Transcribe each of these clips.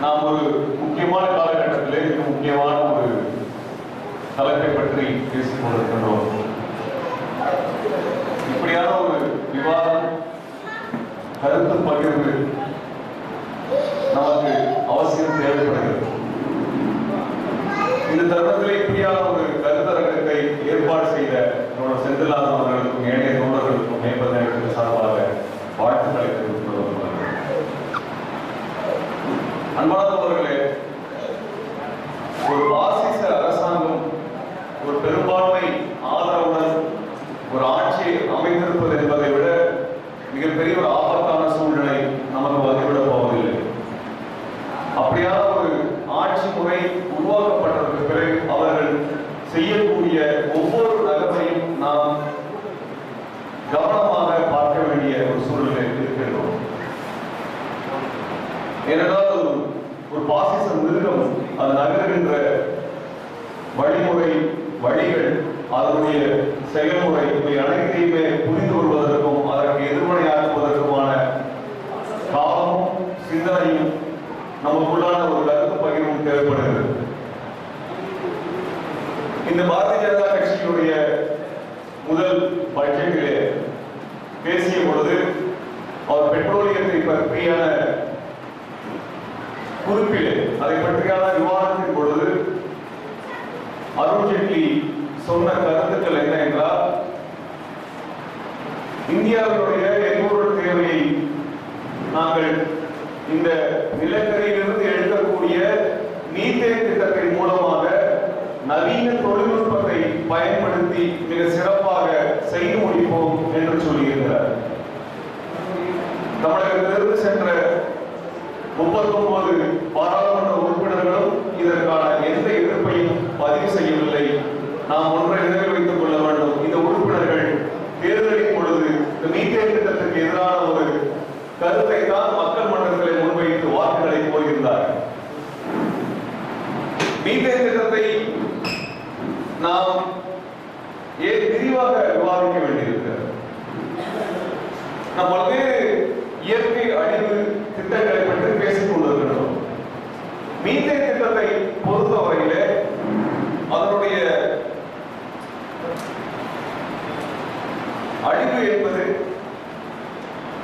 நாம் ஒரு முக்கியமான காலகட்டத்திலே முக்கியமான ஒரு தலைப்பை பற்றி பேசிக் இப்படியான ஒரு விவாதம் கருத்து பகிர்வு நமக்கு அவசியம் தேவைப்படுகிறது. இந்த பாரதிய ஜனதா கட்சியினுடைய முதல் பட்ஜெட்டில் பேசிய பொழுது அவர் பெட்ரோலியத்தை பற்றியான குறிப்பில் அதை பற்றியான விவாதத்தின் பொழுது அருண்ஜேட்லி சொன்ன கருத்துக்கள் என்ன என்றால் இந்தியாவினுடைய எண்ணூறு தேவையை நாங்கள் இந்த நிலக்கரியிலிருந்து எடுக்கக்கூடிய நீத்தேன் திட்டத்தை நவீன தொழில்நுட்பத்தை பயன்படுத்தி மிக சிறப்பாக செய்து முடிப்போம் என்று சொல்கிறது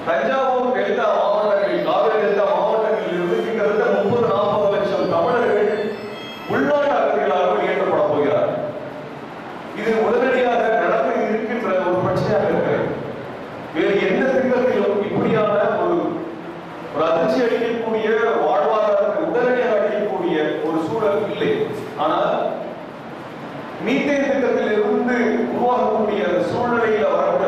தஞ்சாவூர் டெல்டா மாவட்டங்களில் காவிரி மாவட்டங்களில் இருந்து கிட்டத்தட்ட முப்பது நாற்பது லட்சம் தமிழர்கள் உள்நாட்டு அகதிகளாக வெளியேற்றப்பட போகிறார்கள். இது உடனடியாக நடந்து இருக்கின்ற ஒரு பிரச்சனையாக இருக்கிறது. வேறு எந்த திட்டத்திலும் இப்படியான ஒரு ஒரு அதிர்ச்சி அளிக்கக்கூடிய வாழ்வாதாரத்தை உடனடியாக அளிக்கக்கூடிய ஒரு சூழல் இல்லை. ஆனால் மீத்தேன் திட்டத்தில் இருந்து உருவாகக்கூடிய சூழ்நிலையில் வரக்கூடிய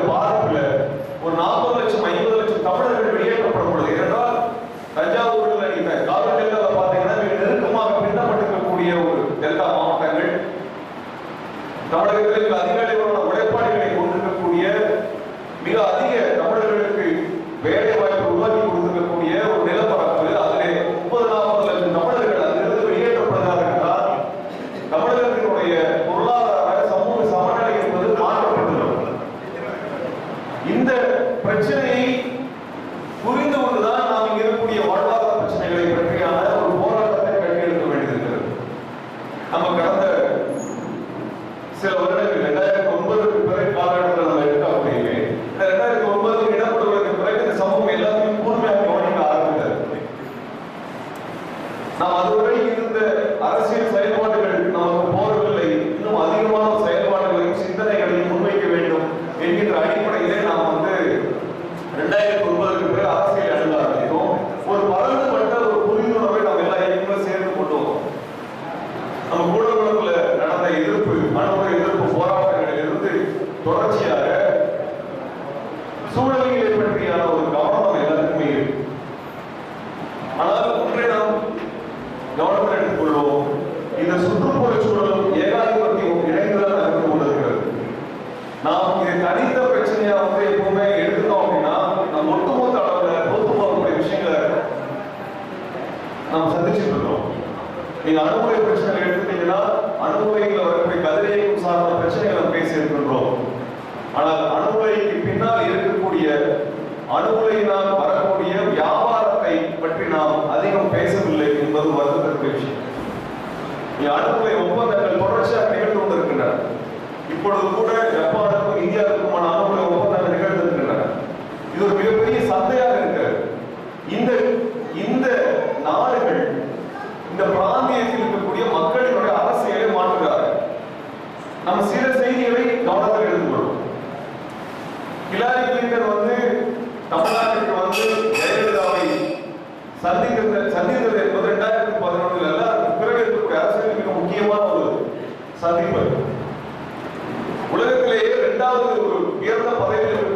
அணுகுலை நாம் வரக்கூடிய வியாபாரத்தை பற்றி நாம் அதிகம் பேசவில்லை என்பது வருத்தத்தக்க விஷயம். அணுகுலை ஒப்பந்தங்கள் தொடர்ச்சியாக நிகழ்ந்து கொண்டிருக்கின்றன. இப்பொழுது கூட சந்தித்தது சந்தித்தது என்பது ரெண்டாயிரத்தி பதினொன்றில் அல்ல அதுக்கு பிறகு இருக்கக்கூடிய அரசியல் மிக முக்கியமான ஒரு சந்திப்பு உலகத்திலேயே இரண்டாவது ஒரு உயர்ந்த பதவியில்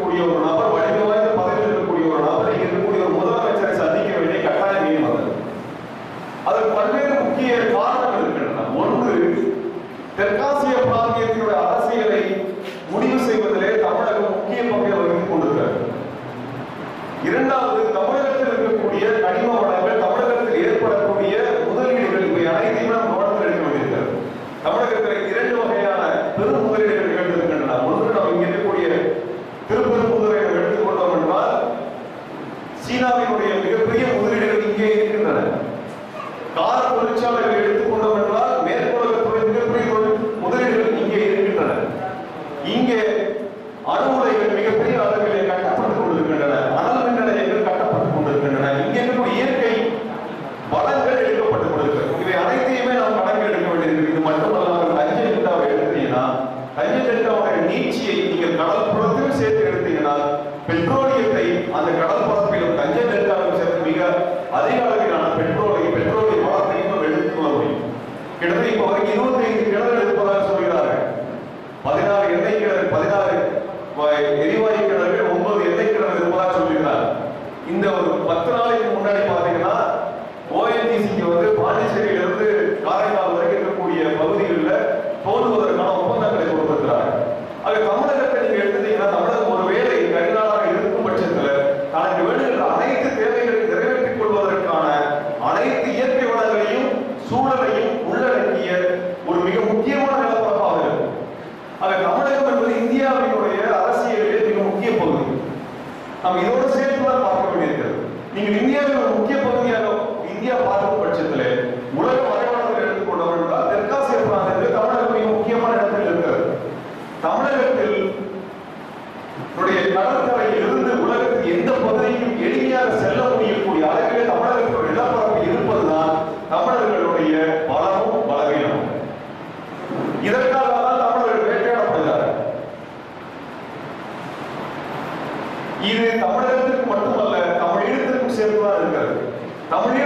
இதற்காக தான் தமிழர்கள் வேட்டையாடப்படுகிறார்கள் இது தமிழகத்திற்கு மட்டுமல்ல தமிழீழத்திற்கும் சேர்த்துதான் இருக்கிறது. தமிழ்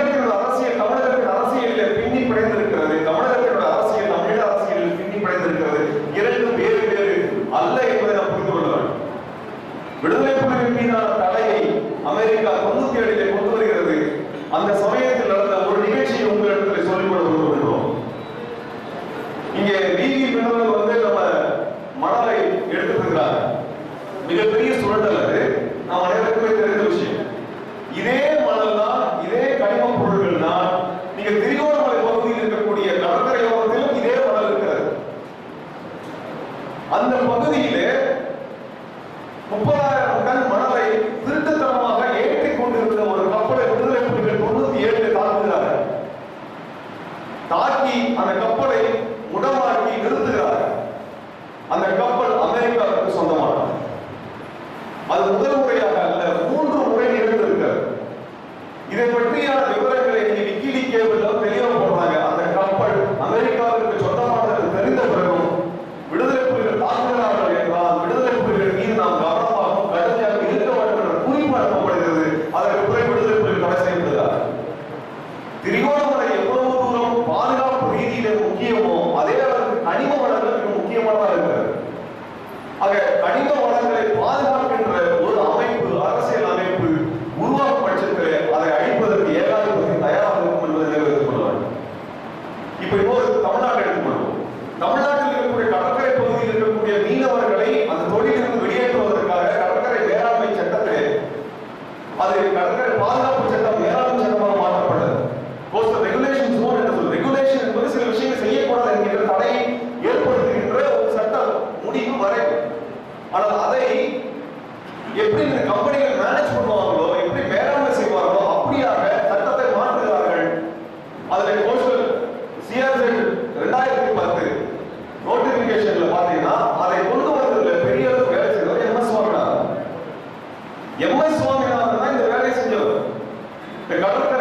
Pecado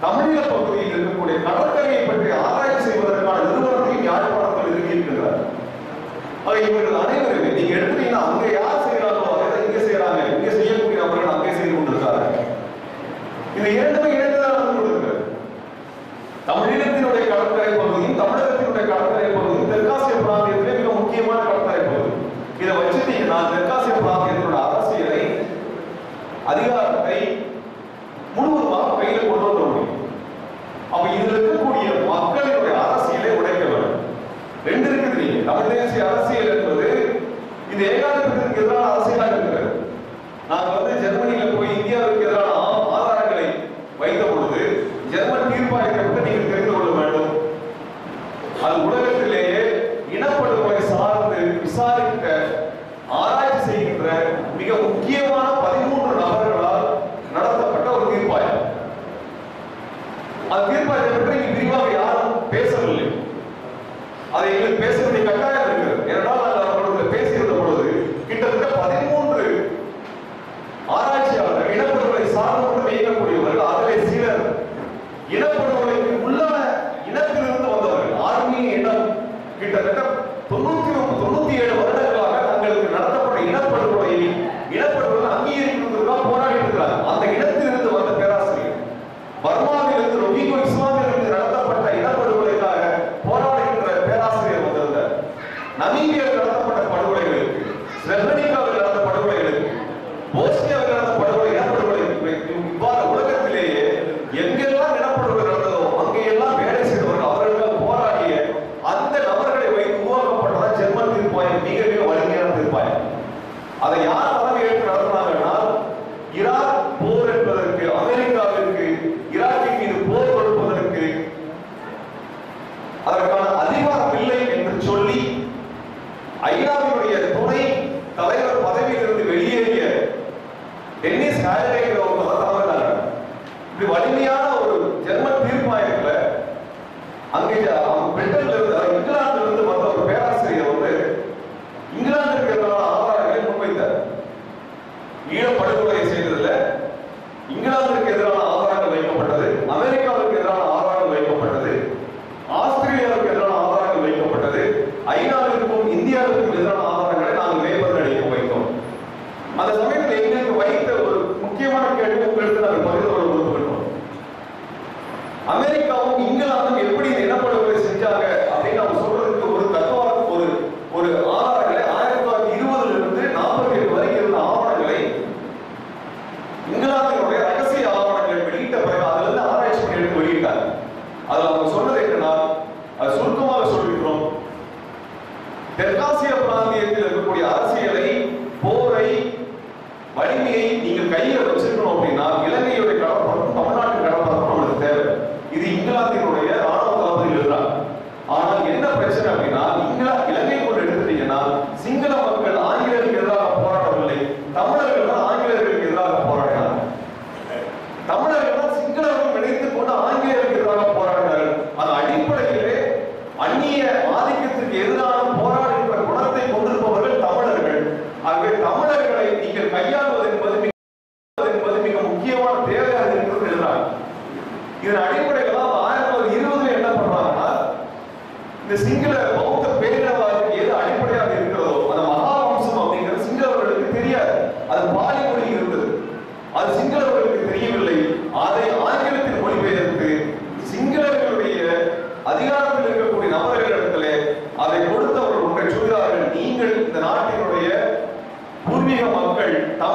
தமிழக பகுதியில் இருக்கக்கூடிய கடற்கரையை பற்றி ஆராய்ச்சி செய்வதற்கான நிறுவனத்தையும் யாழ்ப்பாணத்தில் இருக்கின்றார் இவர்கள் அனைவரும் gracias.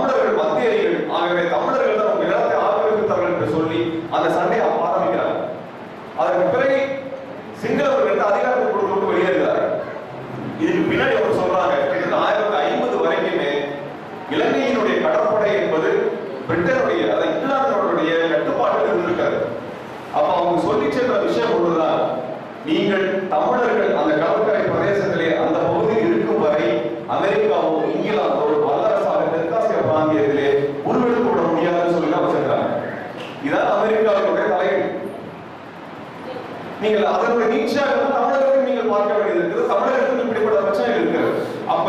தமிழர்கள் மத்தியர்கள் ஆகவே தமிழர்கள் தான் உங்கள் நிலத்தை ஆக்கிரமித்தார்கள் என்று சொல்லி அந்த சண்டையை ஆரம்பிக்கிறாங்க அதற்கு பிறகு சிங்கள நீங்கள் அதனுடைய நீட்சியாக தமிழகத்தில் நீங்கள் பார்க்க வேண்டியது இருக்குது. தமிழகத்தில் இப்படிப்பட்ட பிரச்சனை இருக்கிறது அப்ப